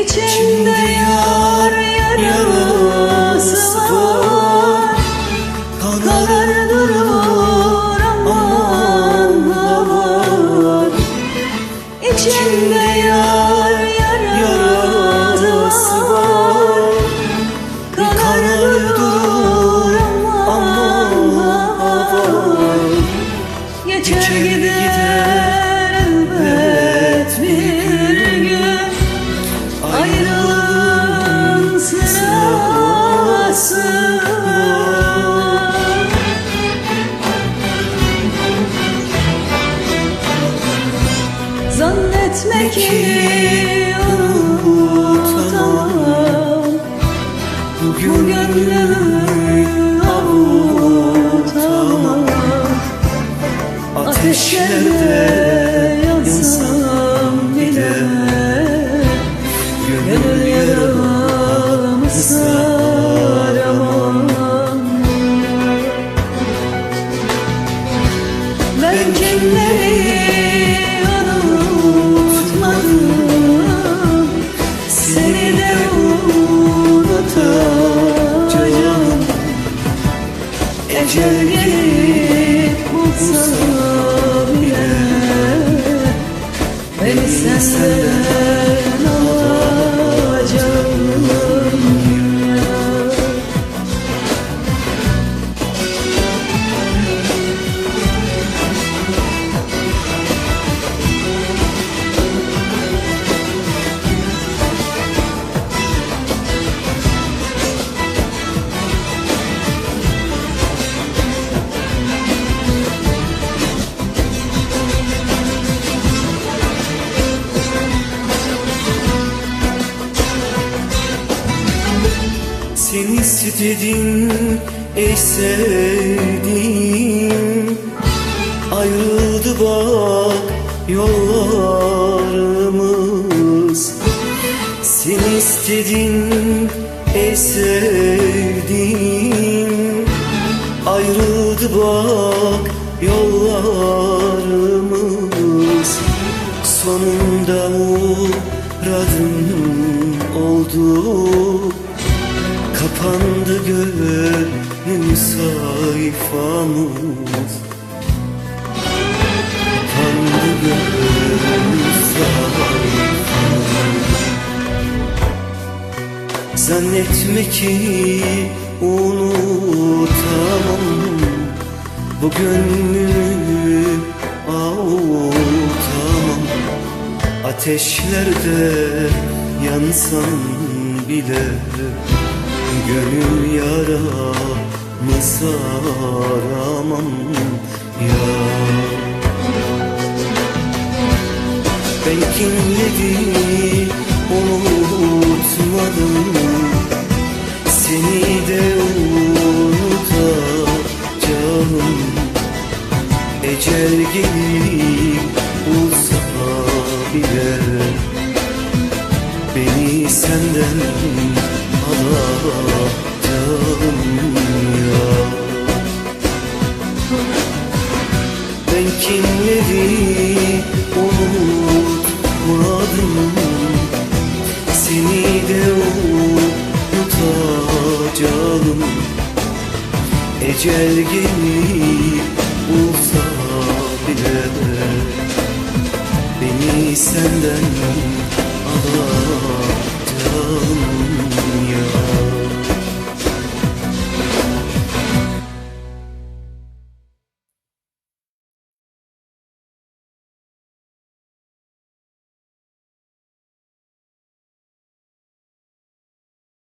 İçinde yar Ki? unutamam. Bu gönlümü avutamam. Ateşlerde yansam bile Gönül yaramı saramam Ben kimleri Ecel Seni istedim ey sevdiğim Ayrıldı bak yollarımız. Seni istedim ey sevdiğim Ayrıldı bak yollarımız. Sonunda muradın oldu Kapandı gönlüm sayfamız. Kapandı gönlüm sayfamız. Zannetme ki unutamam. Bu gönlümü avutamam. Ateşlerde yansan bile Gönül yaramı saramam ya Ben kimleri unutmadım. Seni de unutacağım. Ecel gelip bulsa bile Beni senden alacağım ya Ben kimleri Seni de unutacağım. Ecel gelip bulsa bile Beni senden